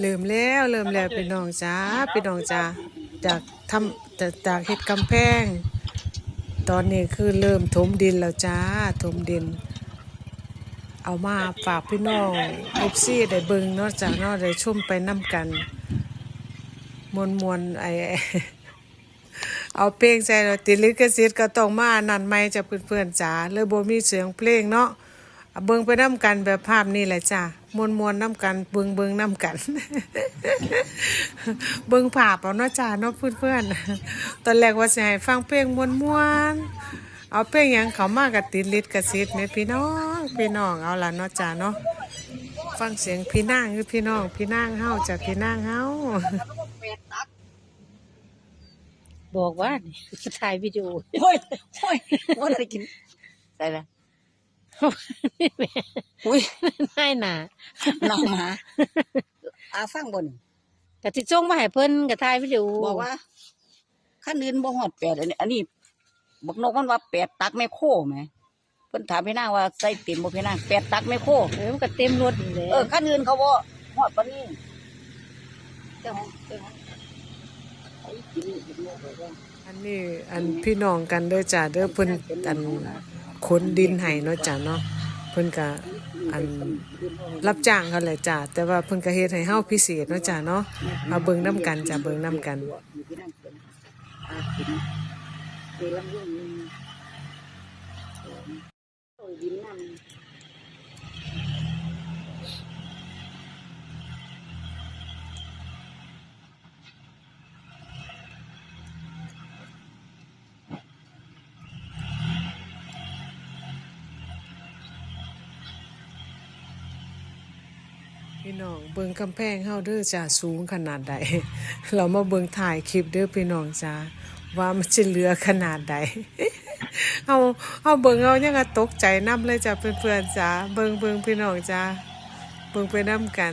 เริ่มแล้วเริ่มแล้วพี่น้องจ้าพี่น้องจ้าจากทำจากจากเฮ็ดกำแพง ตอนนี้คือเริ่มถมดินแล้วจ้าถมดิน เอามาฝากพี่น้องเอฟซีได้เบิ่งเนาะจ้าเนาะได้ชมไปนํกัน มวนมวนๆไอเอาเพลงใส่แล้วติดลิขสิทธิ์ก็ต้องมาอันนั่นไหมจ้ะเพื่อนๆจ๋าเลยบ่มีเสียงเพลงเนาะ เอาเบิ่งไปนํกันแบบภาพนี่แหละจ้ะมวนมวนๆนํกัน เบิ่งเบิ่งนํกัน เบิ่งภาพเอาเนาะจ้าเนาะเพื่อนๆตอนแรกว่าสิให้ฟังเพลงมวนมวนๆเอาเพลงหยังเขามากับติดลิขสิทธิ์แม่พี่น้องพี่น้องเอาล่ะเนาะจ้าเนาะฟังเสียงพี่นางคือพี่น้องพี่นางเฮาจ้ะพี่นางเฮาบอกว่านี่จะถ่ายวิดีโอโอ้ยโอ้ยว่าอะไรกินใส่ละ อุ้ยให้หนาน้องหมาอาฟังบนกะติส่งมาให้เพิ่นกะถ่ายวิดีโอบอกว่าขั้นอื่นบ่ฮอดแปดอันนี้อันนี้บักนกมันว่าแปดตักไม่โคไหมเพิ่นถามพี่นางว่าใส่เต็มบ่พี่นางแปดตักไม่โคเออมันก็เต็มรถนี่แหละเออขั้นอื่นเขาบ่ฮอดปานนี้เจ้าของเจ้าของไอ้กินกินนกเลยว่าอันนี้อันพี่น้องกันเด้อจ้ะเด้อเพิ่นอัน ขนดินให้เนาะจ้ะเนาะเพิ่นก็อันรับจ้างเขาแหละจ้ะแต่ว่าเพิ่นก็เฮ็ดให้เฮาพิเศษเนาะจ้ะเนาะมาเบิ่งนำกันจ้ะเบิ่งนํกันอยู่ที่นั่นเขียนอากินเวลาเรื่งดินน้ำ พี่น้องเบิงกำแพงเฮาเด้อจ้ะสูงขนาดใด เรามาเบิงถ่ายคลิปเด้อพี่น้องจ้าว่ามันจะเหลือขนาดใดเฮาเฮาเบิงเอายังก็ตกใจนํเลยจ้ะเพื่อนๆจ้าเบิงเบิงพี่น้องจ้าเบิงไปนํกัน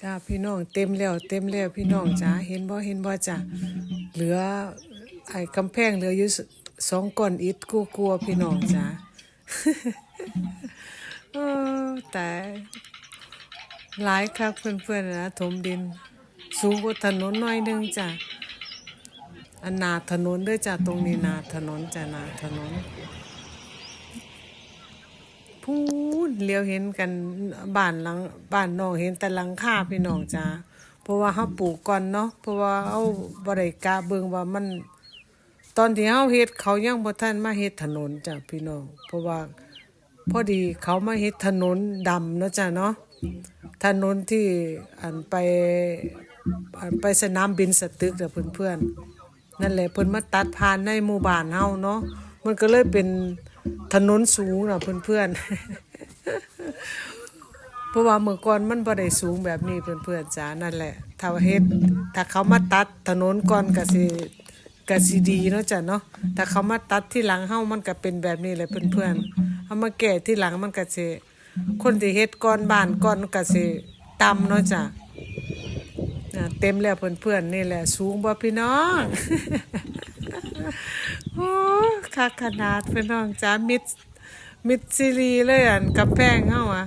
จ้าพี่น้องเต็มแล้วเต็มแล้วพี่น้องจ้าเห็นบ่เห็นบ่จ้าเหลือไอ้กำแพงเหลืออยู่สสองก้อนอิฐกลัวๆพี่น้องจ้าเออแต่หลายคักเพื่อนๆนะถมดิน สูงกว่าถนนหน่อยหนึงจ้ะอันหนาถนนเด้วยจ้ะตรงนี้หนาถนนจ้ะหนาถนน พูดเลี้ยวเห็นกันบ้านหลังบ้านน้องเห็นแต่หลังคาพี่น้องจ้าเพราะว่าเฮาปลูกก่อนเนาะเพราะว่าเอาบ่ได้กะเบิ่งว่ามัน ตอนที่เฮาเฮ็ดเขายังบ่ทันมาเฮ็ดถนนจ้ะพี่น้องเพราะว่าพอดีเขามาเฮ็ดถนนดำเนาะจ้ะเนาะถนนที่อันไปอันไปสนามบินสตึกเด้อเพื่อนๆนั่นแหละเพิ่นมาตัดผ่านในหมู่บ้านเฮาเนาะมันก็เลยเป็น ถนนสูงน่ะเพื่อนๆ เพราะว่าเมื่อก่อนมันบ่ได้สูงแบบนี้เพื่อนๆจ้านั่นแหละถ้าเฮ็ดถ้าเขามาตัดถนนก่อนก็สิก็สิดีเนาะจ้ะเนาะถ้าเขามาตัดที่หลังเฮามันก็เป็นแบบนี้แหละเพื่อนๆเอามาแก้ที่หลังมันก็สิคนที่เฮ็ดก่อนบ้านก่อนก็สิต่ำเนาะจ้ะอ่าเต็มแล้วเพื่อนๆนี่แหละ สูงบ่พี่น้อง คักขนาดพี่น้องจ้ามิดมิดซีรีเลยอันกำแพงเฮาอะ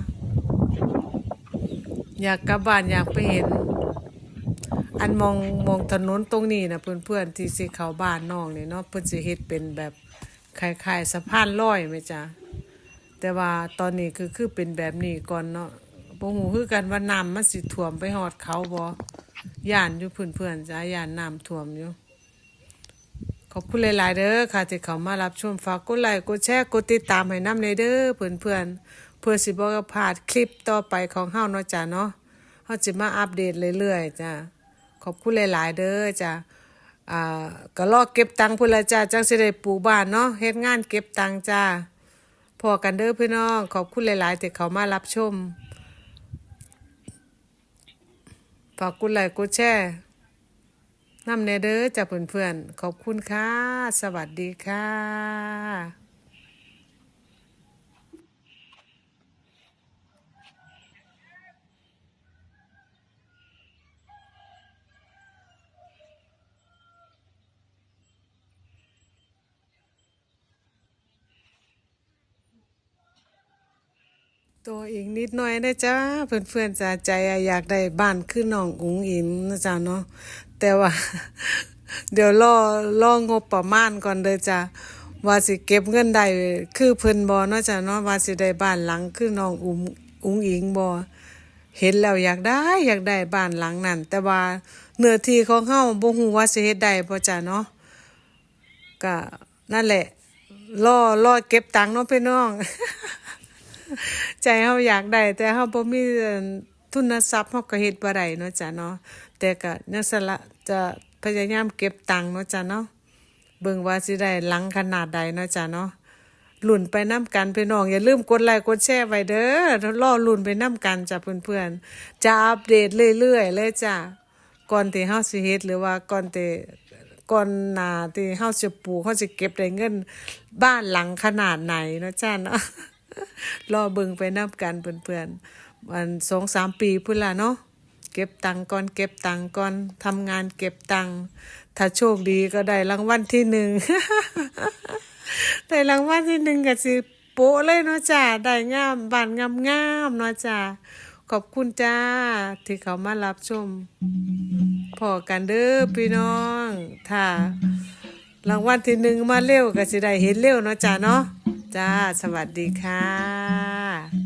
อยากกลับบ้านอยากไปเห็น อันมองมองถนนตรงนี้นะเพื่อนๆที่สิเขาบ้านน้องนี่เนาะเพิ่อนสิเฮ็ดเป็นแบบคล้ายๆสะพานลอยไหมจ๊ะแต่ว่าตอนนี้คือคือเป็นแบบนี้ก่อนเนาะบ่ฮู้คือกันว่าน้ำมันสิท่วมไปฮอดเขาบ่ย่านอยู่เพื่อนๆจ้ะย่านน้ำท่วมอยู่ ขอบคุณหลาย ๆ เด้อค่ะที่เขามารับชมฝากกดไลค์กดแชร์กดติดตามให้น้ำในเด้อเพื่อนๆเพื่อสิบ่พลาดคลิปต่อไปของเฮาเนาะจ้ะเนาะเฮาจะมาอัปเดตเรื่อยๆจ้ะขอบคุณหลาย ๆ เด้อจ้ะอ่าก็รอเก็บตังค์พุ่นละจ้ะจังสิได้ปลูกบ้านเนาะเฮ็ดงานเก็บตังค์จ้าพอกันเด้อพี่น้อง ขอบคุณหลาย ๆ ที่เขามารับชมฝากกดไลค์กดแชร์ นำเนเด้อจ้ะเพื่อนๆขอบคุณค่ะ สวัสดีค่ะ ตัวอีกนิดหน่อยนะจ้าเพื่อนๆจะใจอยากได้บ้านขึ้นน้องอุ๋งอินนะจ๊ะเนาะแต่ว่า เดี๋ยวรอรองบประมาณก่อนเด้อจ้าว่าสิเก็บเงินได้คือเพิ่นบ่เนาะจ้ะเนาะว่าสิได้บ้านหลังคือน้องอุ๋งอุ๋งอิงบ่เห็นแล้วอยากได้อยากได้บ้านหลังนั้น แต่ว่าเนื้อที่ของเฮาบ่ฮู้ว่าสิเฮ็ดได้บ่จ้ะเนาะก็นั่นแหละรอรอเก็บตังค์เนาะพี่น้อง ใจเฮาอยากได้แต่เฮาบ่มีทุนทรัพย์เฮาก็เฮ็ดบ่ได้เนาะจ้ะเนาะแต่ก็ยังสละจะพยายามเก็บตังค์เนาะจ้ะเนาะเบิ่งว่าสิได้หลังขนาดใดเนาะจ้ะเนาะลุ้นไปนํกันพี่น้อง อย่าลืมกดไลค์กดแชร์ไว้เด้อรอลุนไปนํกันจ้ะเพื่อนๆจะอัปเดตเรื่อยๆเลยจ้ะก่อนที่เฮาสิเฮ็ดหรือว่าก่อนที่ก่อนหน้าที่เฮาสิปลูกเฮาสิเก็บได้เงินบ้านหลังขนาดไหนเนาะจ้ะเนาะ รอเบิ่งไปนับกันเพื่อนๆวันสองสามปีพุ่นละเนาะเก็บตังก่อนเก็บตังก่อนทำงานเก็บตังถ้าโชคดีก็ได้รางวัลที่หนึ่งได้รางวัลที่หนึ่งก็สิโปะเลยเนาะจ้าได้งามบ้านงามงามเนาะจ้าขอบคุณจ้า ที่เขามารับชมพอกันเด้อพี่น้อง ถ้ารางวัลที่หนึ่งมาเร็วก็สิได้เห็นเร็วเนาะจ้าเนาะ จ้า สวัสดีค่ะ